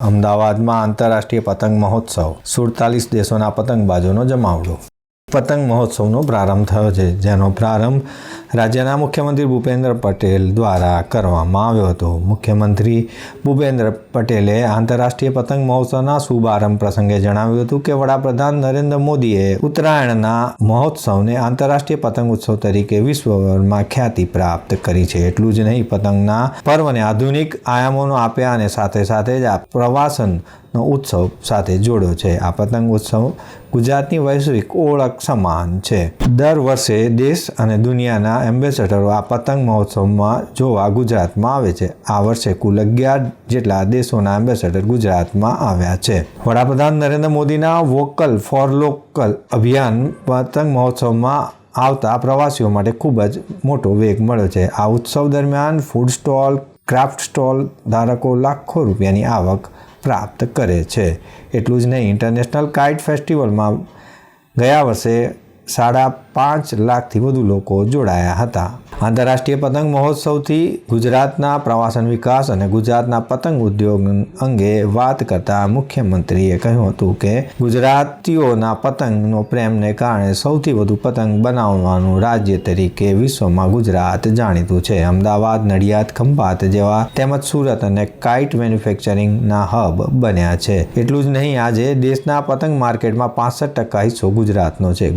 અમદાવાદમાં આંતરરાષ્ટ્રીય પતંગ મહોત્સવ. સુડતાલીસ દેશોના પતંગબાજોનો જમાવડો. પતંગ મહોત્સવનો પ્રારંભ થયો છે, જેનો પ્રારંભ રાજ્યના મુખ્યમંત્રી ભૂપેન્દ્ર પટેલ દ્વારા કરવામાં આવ્યો હતો. મુખ્યમંત્રી ભૂપેન્દ્ર પટેલે આંતરરાષ્ટ્રીય પતંગ મહોત્સવના શુભારંભ પ્રસંગે જણાવ્યું હતું કે વડાપ્રધાન નરેન્દ્ર મોદીએ ઉત્તરાયણના મહોત્સવને આંતરરાષ્ટ્રીય પતંગ ઉત્સવ તરીકે વિશ્વભરમાં ખ્યાતિ પ્રાપ્ત કરી છે. એટલું જ નહીં, પતંગના પર્વને આધુનિક આયામોનો આપ્યા અને સાથે સાથે જ આ પ્રવાસનનો ઉત્સવ સાથે જોડ્યો છે. આ પતંગ ઉત્સવ ગુજરાતની વૈશ્વિક ઓળખ સમાન છે. દર વર્ષે દેશ અને દુનિયાના એમ્બેસેડરો આ પતંગ મહોત્સવમાં જોવા ગુજરાતમાં આવે છે. આ વર્ષે કુલ અગિયાર જેટલા દેશોના એમ્બેસેડર ગુજરાતમાં આવ્યા છે. વડાપ્રધાન નરેન્દ્ર મોદીના વોકલ ફોર લોકલ અભિયાન પતંગ મહોત્સવમાં આવતા પ્રવાસીઓ માટે ખૂબ જ મોટો વેગ મળ્યો છે. આ ઉત્સવ દરમિયાન ફૂડ સ્ટોલ ક્રાફ્ટ સ્ટોલ ધારકો લાખો રૂપિયાની આવક પ્રાપ્ત કરે છે. એટલું જ નહીં ઇન્ટરનેશનલ કાઇટ ફેસ્ટિવલમાં ગયા વર્ષે સાડા પાંચ લાખથી વધુ લોકો જોડાયા હતા. આંતરરાષ્ટ્રીય પતંગ મહોત્સવથી ગુજરાતના પ્રવાસન વિકાસ અને ગુજરાતના પતંગ ઉદ્યોગ અંગે વાત કરતા મુખ્યમંત્રીએ કહ્યું હતું કે, ગુજરાતીઓના પતંગનો પ્રેમને કારણે સૌથી વધુ પતંગ બનાવવાનું રાજ્ય તરીકે વિશ્વમાં ગુજરાત જાણીતું છે. અમદાવાદ, નડિયાદ, ખંભાત જેવા તેમજ સુરત અને કાઇટ મેન્યુફેક્ચરિંગના હબ બન્યા છે. એટલું જ નહીં, આજે દેશના પતંગ માર્કેટમાં પાસઠ ટકા હિસ્સો ગુજરાતનો છે.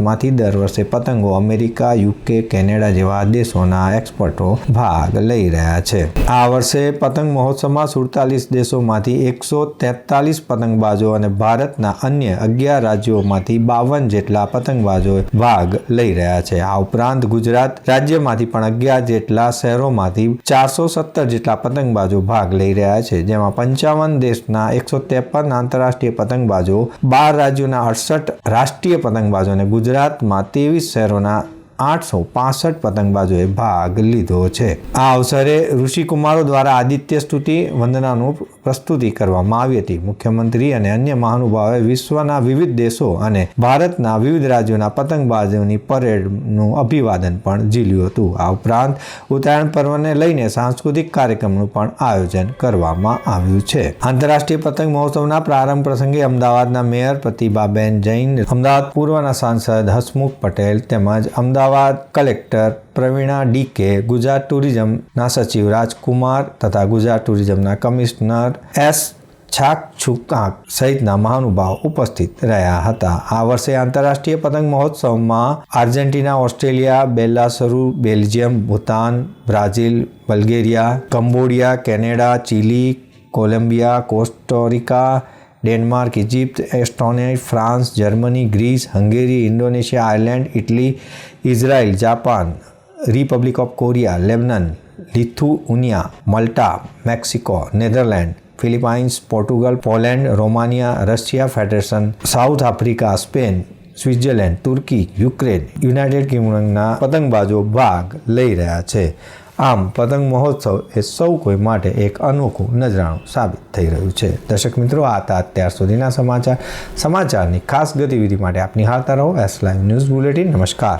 ગુજરાતમાંથી દર વર્ષે પતંગો અમેરિકા, યુકે, કેનેડા જેવા દેશોના એક્સપર્ટો ભાગ લઈ રહ્યા છે. આ વર્ષે પતંગ મહોત્સવમાં સુડતાલીસ દેશોમાંથી એકસો તેતાલીસ પતંગબાજો અને ભારતના અન્ય અગિયાર રાજ્યોમાંથી બાવન જેટલા પતંગબાજો ભાગ લઈ રહ્યા છે. આ ઉપરાંત ગુજરાત રાજ્યમાંથી પણ અગિયાર જેટલા શહેરોમાંથી ચારસો સત્તર જેટલા પતંગબાજો ભાગ લઈ રહ્યા છે, જેમાં પંચાવન દેશના એકસો ત્રેપન આંતરરાષ્ટ્રીય પતંગબાજો, બાર રાજ્યોના અડસઠ રાષ્ટ્રીય પતંગબાજો અને ગુજરાતમાં ત્રેવીસ શહેરોના આઠસો પાસઠ પતંગબાજોએ ભાગ લીધો છે. આ અવસરે ઋષિકુમારો દ્વારા આદિત્ય સ્તુતિ વંદનાનું પ્રસ્તુતિ કરવામાં આવી હતી. મુખ્યમંત્રી અને અન્ય મહાનુભાવોએ વિશ્વના વિવિધ દેશો અને ભારતના વિવિધ રાજ્યોના પતંગબાજોની પરેડનું અભિવાદન પણ ઝીલ્યું હતું. આ ઉપરાંત ઉત્તરાયણ પર્વને લઈને સાંસ્કૃતિક કાર્યક્રમનું પણ આયોજન કરવામાં આવ્યું છે. આંતરરાષ્ટ્રીય પતંગ મહોત્સવના પ્રારંભ પ્રસંગે અમદાવાદના મેયર પ્રતિભાબેન જૈન, અમદાવાદ પૂર્વના સાંસદ હસમુખ પટેલ તેમજ અમદાવાદ કલેક્ટર પ્રવીણા ડીકે ગુજરાત ટુરિઝમના સચિવ રાજકુમાર તથા ગુજરાત ટુરિઝમના કમિશનર એસ છાકછુકાક સહિતના મહાનુભાવ ઉપસ્થિત રહ્યા હતા. આ વર્ષે આંતરરાષ્ટ્રીય પતંગ મહોત્સવમાં Argentina, Australia, Belarus, Belgium, Bhutan, Brazil, Bulgaria, Cambodia, Canada, Chile, Colombia, Costa Rica Denmark, Egypt, Estonia, France, Germany, Greece, Hungary, Indonesia, Ireland, Italy, Israel, Japan, Republic of Korea, Lebanon Lithuania Malta, Mexico, Netherland, Philippines, Portugal, Poland, Romania, Russia, Federation, South Africa, Spain, Switzerland, Turkey, Ukraine, United કિંગડમના પતંગબાજો ભાગ લઈ રહ્યા છે. આમ પતંગ મહોત્સવ એ સૌ કોઈ માટે એક અનોખું નજરાણું સાબિત થઈ રહ્યું છે. દર્શક મિત્રો, આ હતા અત્યાર સુધીના સમાચાર. સમાચારની ખાસ ગતિવિધિ માટે આપની હાલતા રહો. એસ લાઈવ ન્યૂઝ બુલેટિન નમસ્કાર.